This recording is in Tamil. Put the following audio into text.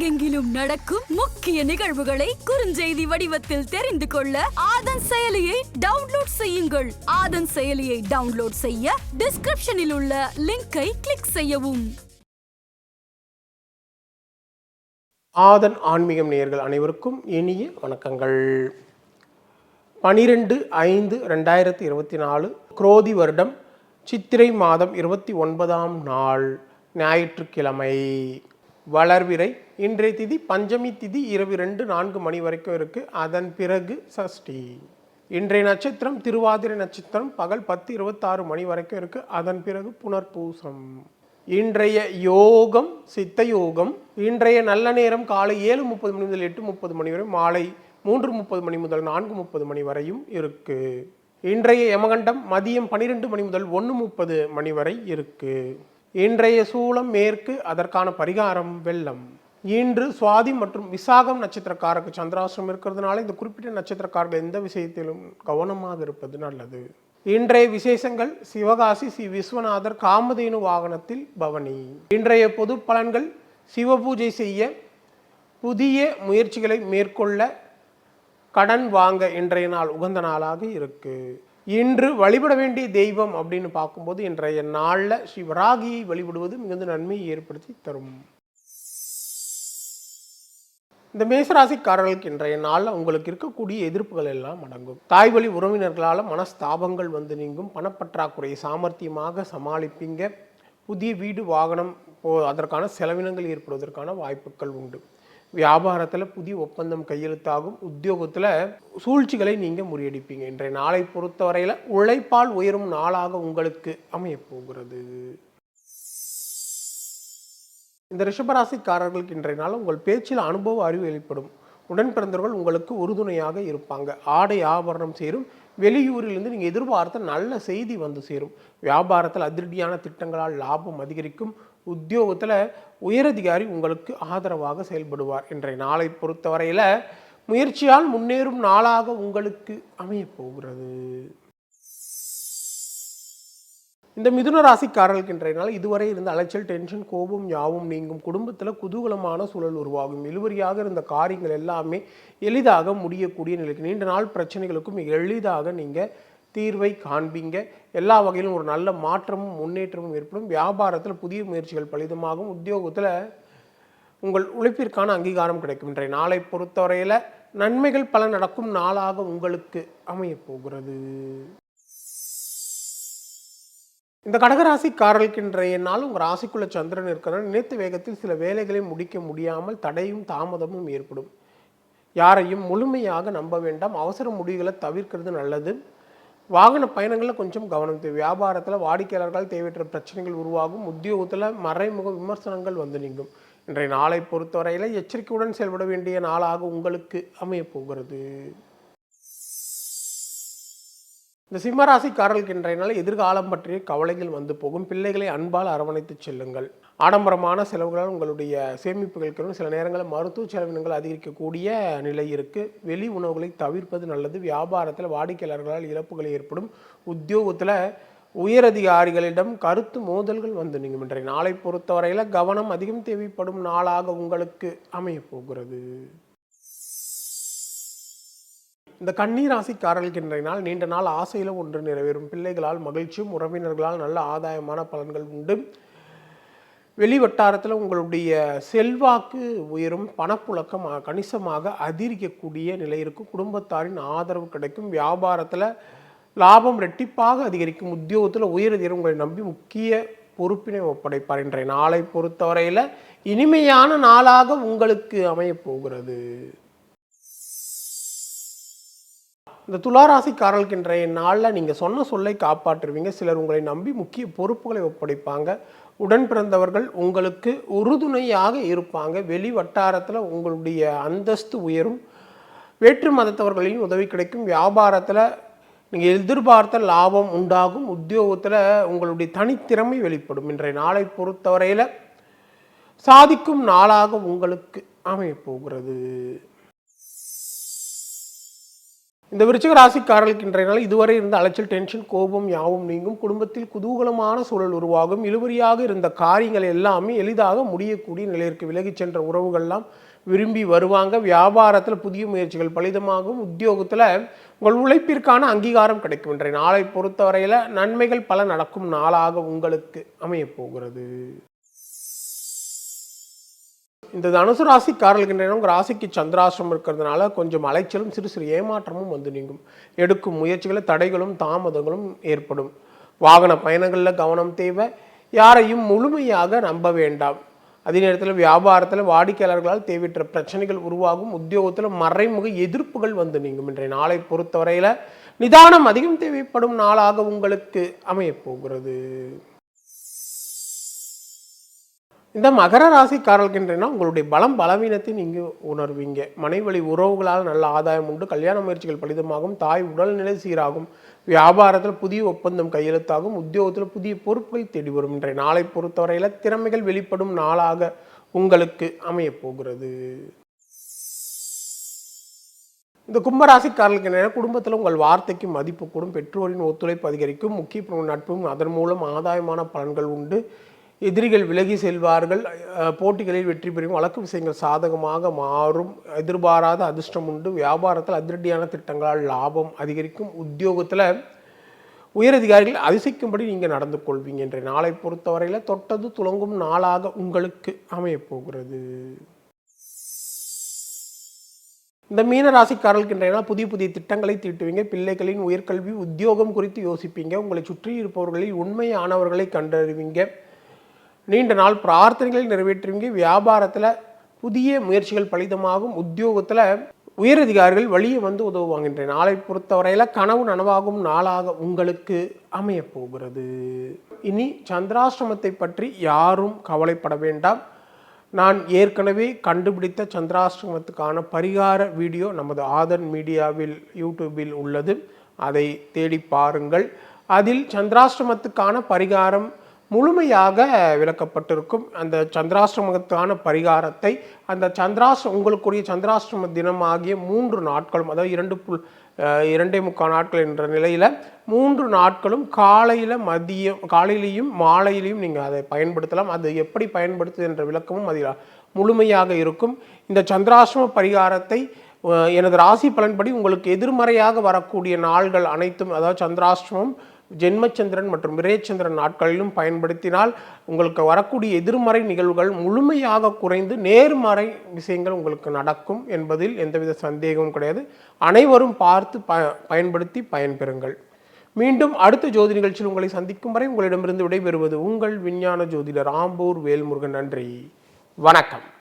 உலகெங்கிலும் நடக்கும் முக்கிய நிகழ்வுகளை குறுஞ்செய்தி வடிவத்தில் தெரிந்து கொள்ள ஆதன் செயலியை டவுன்லோட் செய்யுங்கள். ஆதன் செயலியை டவுன்லோட் செய்ய டிஸ்கிரிப்ஷனில் உள்ள லிங்கை கிளிக் செய்யவும். ஆதன் ஆன்மீகம் நேயர்கள் அனைவருக்கும் இனிய வணக்கங்கள். பனிரெண்டு ஐந்து ரெண்டாயிரத்தி இருபத்தி நாலு குரோதி வருடம் சித்திரை மாதம் இருபத்தி ஒன்பதாம் நாள் ஞாயிற்றுக்கிழமை. வளர்விரை. இன்றைய திதி பஞ்சமி திதி இரவு ரெண்டு நான்கு மணி வரைக்கும் இருக்கு. அதன் பிறகு சஷ்டி. இன்றைய நட்சத்திரம் திருவாதிரை நட்சத்திரம் பகல் பத்து இருபத்தாறு மணி வரைக்கும் இருக்கு. அதன் பிறகு புனர்பூசம். இன்றைய யோகம் சித்த யோகம். இன்றைய நல்ல நேரம் காலை ஏழு முப்பது மணி முதல் எட்டு முப்பது மணி வரை மாலை மூன்று முப்பது மணி முதல் நான்கு முப்பது மணி வரையும் இருக்கு. இன்றைய யமகண்டம் மதியம் பன்னிரெண்டு மணி முதல் ஒன்று முப்பது மணி வரை இருக்கு. இன்றைய சூளம் மேற்கு அதற்கான பரிகாரம் வெள்ளம். இன்று சுவாதி மற்றும் விசாகம் நட்சத்திரக்காரருக்கு சந்திராசிரம் இருக்கிறதுனால இந்த குறிப்பிட்ட நட்சத்திரக்காரர்கள் எந்த விஷயத்திலும் கவனமாக இருப்பது நல்லது. இன்றைய விசேஷங்கள் சிவகாசி ஸ்ரீ விஸ்வநாதர் காமதேனு வாகனத்தில் பவனி. இன்றைய பொது பலன்கள் சிவபூஜை செய்ய புதிய முயற்சிகளை மேற்கொள்ள கடன் வாங்க இன்றைய நாள் உகந்த நாளாக இருக்குது இன்று வழிபட வேண்டிய தெய்வம் அப்படின்னு பார்க்கும்போது இன்றைய நாளில் ஸ்ரீ வராகியை வழிபடுவது மிகுந்த நன்மையை ஏற்படுத்தி தரும். இந்த மேசராசிக்காரர்களுக்கு இன்றைய நாளில் உங்களுக்கு இருக்கக்கூடிய எதிர்ப்புகள் எல்லாம் அடங்கும். தாய் வழி உறவினர்களால் மனஸ்தாபங்கள் வந்து நீங்கும். பணப்பற்றாக்குறையை சாமர்த்தியமாக சமாளிப்பீங்க. புதிய வீடு வாகனம் போ அதற்கான செலவினங்கள் ஏற்படுவதற்கான வாய்ப்புகள் உண்டு. வியாபாரத்தில் புதிய ஒப்பந்தம் கையெழுத்தாகும். உத்தியோகத்தில் சூழ்ச்சிகளை நீங்கள் முறியடிப்பீங்க. இன்றைய நாளை பொறுத்தவரையில் உழைப்பால் உயரும் நாளாக உங்களுக்கு அமையப்போகிறது. இந்த ரிஷபராசிக்காரர்களுக்கு இன்றைய நாள் உங்கள் பேச்சில் அனுபவ அறிவு வெளிப்படும். உடன் பிறந்தவர்கள் உங்களுக்கு உறுதுணையாக இருப்பாங்க. ஆடை ஆபரணம் சேரும். வெளியூரிலிருந்து நீங்கள் எதிர்பார்த்த நல்ல செய்தி வந்து சேரும். வியாபாரத்தில் அதிரடியான திட்டங்களால் லாபம் அதிகரிக்கும். உத்தியோகத்தில் உயரதிகாரி உங்களுக்கு ஆதரவாக செயல்படுவார். இன்றைய நாளை பொறுத்தவரையில் முயற்சியால் முன்னேறும் நாளாக உங்களுக்கு அமையப் போகிறது. இந்த மிதுன ராசிக்காரர்களுக்கு இன்றைய நாள் இதுவரை இருந்த அலைச்சல் டென்ஷன் கோபம் யாவும் நீங்கும். குடும்பத்தில் குதூகலமான சூழல் உருவாகும். இழுவரியாக இருந்த காரியங்கள் எல்லாமே எளிதாக முடியக்கூடிய நிலைக்கு நீண்ட நாள் பிரச்சனைகளுக்கும் மிக எளிதாக நீங்கள் தீர்வை காண்பீங்க. எல்லா வகையிலும் ஒரு நல்ல மாற்றமும் முன்னேற்றமும் ஏற்படும். வியாபாரத்தில் புதிய முயற்சிகள் பலிதமாகும். உத்தியோகத்தில் உங்கள் உழைப்பிற்கான அங்கீகாரம் கிடைக்கும். இன்றைய நாளை பொறுத்தவரையில் நன்மைகள் பல நடக்கும் நாளாக உங்களுக்கு அமையப்போகிறது இந்த இந்த கடகராசிக்காரர்களுக்கு இன்றைய நாள் உங்கள் ராசிக்குள்ள சந்திரன் இருக்கிறார். நினைத்த வேகத்தில் சில வேலைகளை முடிக்க முடியாமல் தடையும் தாமதமும் ஏற்படும். யாரையும் முழுமையாக நம்ப வேண்டாம். அவசர முடிவுகளை தவிர்க்கிறது நல்லது. வாகன பயணங்களில் கொஞ்சம் கவனம் தேவை. வியாபாரத்தில் வாடிக்கையாளர்கள் தேவையற்ற பிரச்சனைகள் உருவாகும். உத்தியோகத்தில் மறைமுக விமர்சனங்கள் வந்து நீங்கும். இன்றைய நாளை பொறுத்தவரையில் எச்சரிக்கையுடன் செயல்பட வேண்டிய நாளாக உங்களுக்கு அமையப்போகிறது இந்த சிம்மராசிக்காரர்களுக்கு இன்றைய நாள் எதிர்காலம் பற்றிய கவலைகள் வந்து போகும். பிள்ளைகளை அன்பால் அரவணைத்து செல்லுங்கள். ஆடம்பரமான செலவுகளால் உங்களுடைய சேமிப்புகளுக்கு சில நேரங்களில் மருத்துவ செலவினங்கள் அதிகரிக்கக்கூடிய நிலை இருக்குது வெளி உணவுகளை தவிர்ப்பது நல்லது. வியாபாரத்தில் வாடிக்கையாளர்களால் இழப்புகள் ஏற்படும். உத்தியோகத்தில் உயரதிகாரிகளிடம் கருத்து மோதல்கள் வந்து நீங்கள் இன்றைய நாளை பொறுத்தவரையில் கவனம் அதிகம் தேவைப்படும் நாளாக உங்களுக்கு அமையப்போகிறது இந்த கண்ணீர் ராசிக்காரர்களுக்கு இன்றைய நாள் நீண்ட நாள் ஆசையில் ஒன்று நிறைவேறும். பிள்ளைகளால் மகிழ்ச்சியும் உறவினர்களால் நல்ல ஆதாயமான பலன்கள் உண்டு. வெளி வட்டாரத்தில் உங்களுடைய செல்வாக்கு உயரும் பணப்புழக்கம் கணிசமாக அதிகரிக்கக்கூடிய நிலை இருக்கும். குடும்பத்தாரின் ஆதரவு கிடைக்கும். வியாபாரத்தில் லாபம் ரெட்டிப்பாக அதிகரிக்கும். உத்தியோகத்தில் உயரதிகாரி உங்களை நம்பி முக்கிய பொறுப்பினை ஒப்படைப்பார் இன்றைய நாளை பொறுத்தவரையில். இனிமையான நாளாக உங்களுக்கு அமையப் போகிறது. இந்த துளாராசிக்காரர்களுக்கு இன்றைய நாளில் நீங்கள் சொன்ன சொல்லை காப்பாற்றுவீங்க சிலர் உங்களை நம்பி முக்கிய பொறுப்புகளை ஒப்படைப்பாங்க. உடன் பிறந்தவர்கள் உங்களுக்கு உறுதுணையாக இருப்பாங்க. வெளி வட்டாரத்தில் உங்களுடைய அந்தஸ்து உயரும். வேற்று மதத்தவர்களின் உதவி கிடைக்கும். வியாபாரத்தில் நீங்கள் எதிர்பார்த்த லாபம் உண்டாகும். உத்தியோகத்தில் உங்களுடைய தனித்திறமை வெளிப்படும். இன்றைய நாளை பொறுத்தவரையில் சாதிக்கும் நாளாக உங்களுக்கு அமையப் போகிறது இந்த விருச்சிக ராசிக்காரர்களுக்கு இன்றைய நாள் இதுவரை இருந்த அலைச்சல் டென்ஷன் கோபம் யாவும் நீங்கும். குடும்பத்தில் குதூகலமான சூழல் உருவாகும். இழுபறியாக இருந்த காரியங்கள் எல்லாமே எளிதாக முடியக்கூடிய நிலையிற்கு விலகிச் சென்ற உறவுகள்லாம் விரும்பி வருவாங்க. வியாபாரத்தில் புதிய முயற்சிகள் பலிதமாகும். உத்தியோகத்தில் உங்கள் உழைப்பிற்கான அங்கீகாரம் கிடைக்கும் இன்றைய நாளை பொறுத்தவரையில் நன்மைகள் பல நடக்கும் நாளாக உங்களுக்கு அமையப் போகிறது. இந்த தனுசு ராசிக்காரர்களுக்கு நேரம் உங்கள் ராசிக்கு சந்திராசிரமம் இருக்கிறதுனால கொஞ்சம் அலைச்சலும் சிறு சிறு ஏமாற்றமும் வந்து நீங்கும். எடுக்கும் முயற்சிகளில் தடைகளும் தாமதங்களும் ஏற்படும். வாகன பயணங்களில் கவனம் தேவை. யாரையும் முழுமையாக நம்ப வேண்டாம். அதே நேரத்தில் வியாபாரத்தில் வாடிக்கையாளர்களால் தேவையற்ற பிரச்சனைகள் உருவாகும். உத்தியோகத்தில் மறைமுக எதிர்ப்புகள் வந்து நீங்கும். இன்றைய நாளை பொறுத்தவரையில் நிதானம் அதிகம் தேவைப்படும் நாளாக உங்களுக்கு அமையப் போகிறது. இந்த மகர ராசிக்காரர்கின்றனா உங்களுடைய பலம் பலவீனத்தை நீங்கள் உணர்வீங்க. மனைவழி உறவுகளால் நல்ல ஆதாயம் உண்டு கல்யாண முயற்சிகள் பலிதமாகும் தாய் உடல்நிலை சீராகும் வியாபாரத்தில் புதிய ஒப்பந்தம் கையெழுத்தாகும் உத்தியோகத்தில் புதிய பொறுப்புகள் தேடி வரும். இன்றைய நாளை பொறுத்தவரையில் திறமைகள் வெளிப்படும் நாளாக உங்களுக்கு அமையப்போகிறது இந்த கும்பராசிக்காரர்களுக்கு என்ன குடும்பத்தில் உங்கள் வார்த்தைக்கு மதிப்பு கூடும் பெற்றோரின் ஒத்துழைப்பு அதிகரிக்கும் முக்கிய நட்பும் அதன் மூலம் ஆதாயமான பலன்கள் உண்டு. எதிரிகள் விலகி செல்வார்கள். போட்டிகளில் வெற்றி பெறும். வழக்கு விஷயங்கள் சாதகமாக மாறும். எதிர்பாராத அதிர்ஷ்டம் உண்டு. வியாபாரத்தில் அதிரடியான திட்டங்களால் லாபம் அதிகரிக்கும். உத்தியோகத்தில் உயரதிகாரிகள் அதிசயிக்கும்படி நீங்கள் நடந்து கொள்வீங்க என்ற நாளை பொறுத்தவரையில் தொட்டது துளங்கும் நாளாக உங்களுக்கு அமையப்போகிறது இந்த மீன ராசிக்காரர்களுக்கு இன்றைய புதிய புதிய திட்டங்களை தீட்டுவீங்க. பிள்ளைகளின் உயர்கல்வி உத்தியோகம் குறித்து யோசிப்பீங்க. உங்களை சுற்றி இருப்பவர்களில் உண்மையானவர்களை கண்டறிவீங்க. நீண்ட நாள் பிரார்த்தனைகளை நிறைவேற்றுவீங்க வியாபாரத்தில் புதிய முயற்சிகள் பலிதமாகும். உத்தியோகத்தில் உயரதிகாரிகள் வழியே வந்து உதவுவாங்க நாளை பொறுத்தவரையில் கனவு நனவாகும் நாளாக உங்களுக்கு அமையப்போகிறது. இனி சந்திராசிரமத்தை பற்றி யாரும் கவலைப்பட வேண்டாம். நான் ஏற்கனவே கண்டுபிடித்த சந்திராசிரமத்துக்கான பரிகார வீடியோ நமது ஆதன் மீடியாவில் யூடியூபில் உள்ளது. அதை தேடி பாருங்கள். அதில் சந்திராசிரமத்துக்கான பரிகாரம் முழுமையாக விளக்கப்பட்டிருக்கும் அந்த சந்திராசிரமத்துக்கான பரிகாரத்தை அந்த சந்திராசிர உங்களுக்குரிய சந்திராசிரம தினம் ஆகிய மூன்று நாட்களும் அதாவது இரண்டு புல் இரண்டே முக்கால் நாட்கள் என்ற நிலையில் மூன்று நாட்களும் காலையில் மதியம் காலையிலையும் மாலையிலையும் நீங்கள் அதை பயன்படுத்தலாம். அது எப்படி பயன்படுத்துது என்ற விளக்கமும் அதில் முழுமையாக இருக்கும். இந்த சந்திராசிரம பரிகாரத்தை எனது ராசி பலன்படி உங்களுக்கு எதிர்மறையாக வரக்கூடிய நாள்கள் அனைத்தும் அதாவது சந்திராஷ்டமம் ஜென்மச்சந்திரன் மற்றும் விரேச்சந்திரன் நாட்களிலும் பயன்படுத்தினால் உங்களுக்கு வரக்கூடிய எதிர்மறை நிகழ்வுகள் முழுமையாக குறைந்து நேர்மறை விஷயங்கள் உங்களுக்கு நடக்கும் என்பதில் எந்தவித சந்தேகமும் கிடையாது. அனைவரும் பார்த்து ப பயன்படுத்தி பயன்பெறுங்கள். மீண்டும் அடுத்த ஜோதி நிகழ்ச்சியில் உங்களை சந்திக்கும் வரை உங்களிடமிருந்து விடைபெறுவது உங்கள் விஞ்ஞான ஜோதிடர் ஆம்பூர் வேல்முருகன். நன்றி. வணக்கம்.